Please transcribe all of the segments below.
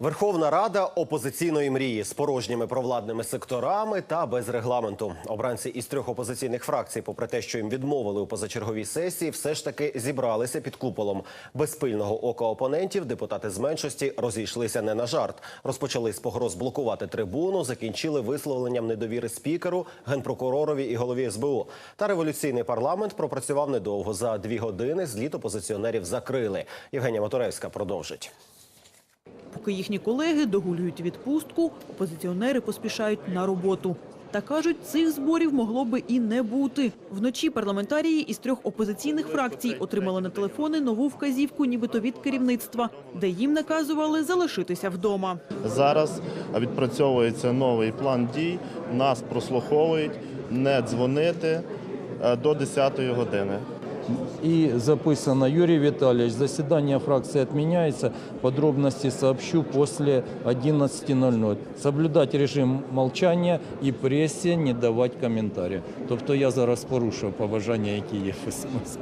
Верховна Рада опозиційної мрії з порожніми провладними секторами та без регламенту. Обранці із трьох опозиційних фракцій, попри те, що їм відмовили у позачерговій сесії, все ж таки зібралися під куполом. Без пильного ока опонентів депутати з меншості розійшлися не на жарт. Розпочали з погроз блокувати трибуну, закінчили висловленням недовіри спікеру, генпрокуророві і голові СБУ. Та революційний парламент пропрацював недовго. За дві години зліт опозиціонерів закрили. Євгенія Моторевська продовжить. Поки їхні колеги догулюють відпустку, опозиціонери поспішають на роботу. Та кажуть, цих зборів могло би і не бути. Вночі парламентарії із трьох опозиційних фракцій отримали на телефони нову вказівку, нібито від керівництва, де їм наказували залишитися вдома. Зараз відпрацьовується новий план дій. Нас прослуховують, не дзвонити е, до 10 години. И записано, Юрий Витальевич, заседание фракции отменяется. Подробности сообщу после 11.00. Соблюдать режим молчания и прессе не давать комментарів. Тобто я зараз порушив побажання, які є СМС.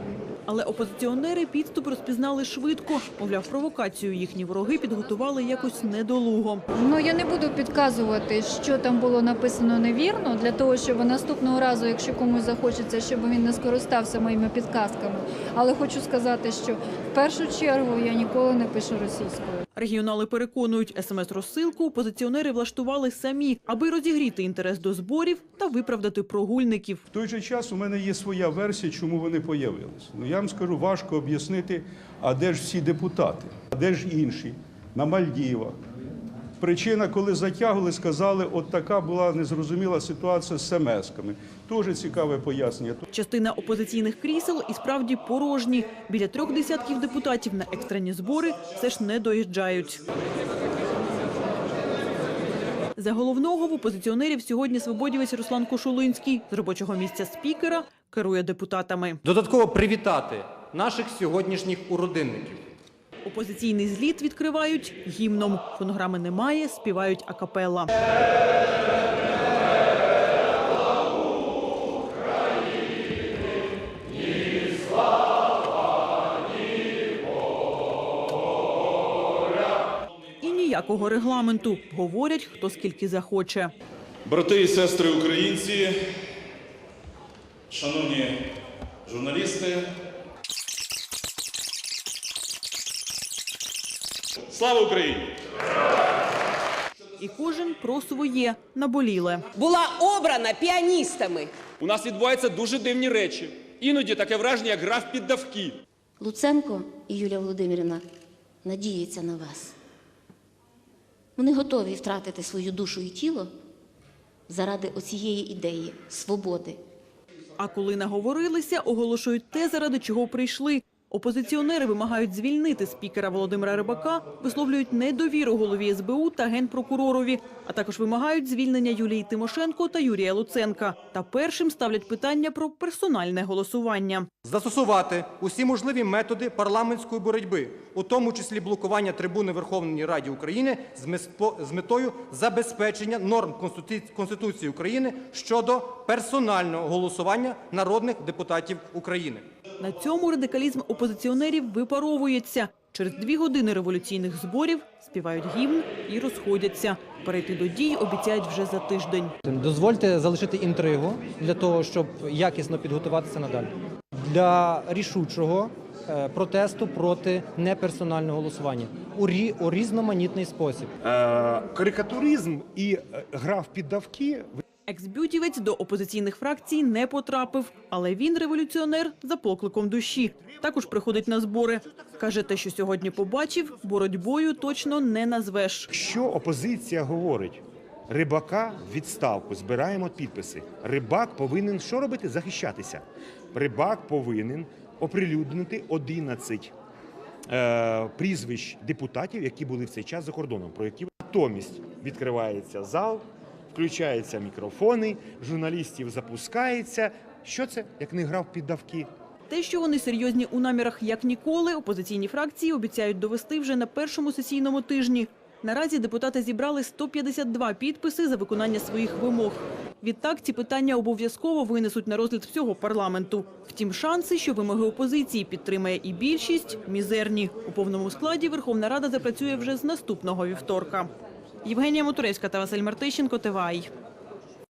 Але опозиціонери підступ розпізнали швидко. Мовляв, провокацію їхні вороги підготували якось недолуго. Ну я не буду підказувати, що там було написано невірно, для того, щоб наступного разу, якщо комусь захочеться, щоб він не скористався моїми підказками. Але хочу сказати, що в першу чергу я ніколи не пишу російською. Регіонали переконують, смс-розсилку опозиціонери влаштували самі, аби розігріти інтерес до зборів та виправдати прогульників. В той же час у мене є своя версія, чому вони появилися. Ну я вам скажу, важко об'яснити, а де ж всі депутати, а де ж інші на Мальдівах. Причина, коли затягували, сказали, от така була незрозуміла ситуація з СМС-ками. Дуже цікаве пояснення. Частина опозиційних крісел і справді порожні. Біля трьох десятків депутатів на екстрені збори все ж не доїжджають. За головного в опозиціонерів сьогодні свободівець Руслан Кошулинський з робочого місця спікера керує депутатами. Додатково привітати наших сьогоднішніх уродинників. Опозиційний зліт відкривають гімном. Фонограми немає, співають акапелла. І ніякого регламенту. Говорять, хто скільки захоче. Брати і сестри українці, шановні журналісти. Слава Україні! І кожен про своє наболіле. була обрана піаністами. У нас відбуваються дуже дивні речі. Іноді таке враження, як гра в піддавки. Луценко і Юлія Володимирівна надіються на вас. Вони готові втратити свою душу і тіло заради оцієї ідеї свободи. А коли наговорилися, оголошують те, заради чого прийшли. Опозиціонери вимагають звільнити спікера Володимира Рибака, висловлюють недовіру голові СБУ та генпрокуророві, а також вимагають звільнення Юлії Тимошенко та Юрія Луценка. Та першим ставлять питання про персональне голосування. Застосувати усі можливі методи парламентської боротьби, у тому числі блокування трибуни Верховної Ради України з метою забезпечення норм Конституції України щодо персонального голосування народних депутатів України. На цьому радикалізм опозиціонерів випаровується. Через дві години революційних зборів співають гімн і розходяться. Перейти до дій обіцяють вже за тиждень. Дозвольте залишити інтригу для того, щоб якісно підготуватися надалі. Для рішучого е, протесту проти неперсонального голосування у, рі, у різноманітний спосіб. Карикатуризм і е, гра в піддавки Екс-бютівець до опозиційних фракцій не потрапив, але він революціонер за покликом душі. Також приходить на збори. Каже, те, що сьогодні побачив, боротьбою точно не назвеш. Що опозиція говорить? Рибака відставку, збираємо підписи. Рибак повинен що робити? Захищатися. Рибак повинен оприлюднити 11 е, прізвищ депутатів, які були в цей час за кордоном, про які натомість відкривається зал, включаються мікрофони, журналістів запускається. Що це, як не грав піддавки? Те, що вони серйозні у намірах як ніколи, опозиційні фракції обіцяють довести вже на першому сесійному тижні. Наразі депутати зібрали 152 підписи за виконання своїх вимог. Відтак ці питання обов'язково винесуть на розгляд всього парламенту. Втім, шанси, що вимоги опозиції підтримає і більшість, мізерні. У повному складі Верховна Рада запрацює вже з наступного вівторка. Євгенія Мотуревська та Василь Мартищенко, ТВАЙ.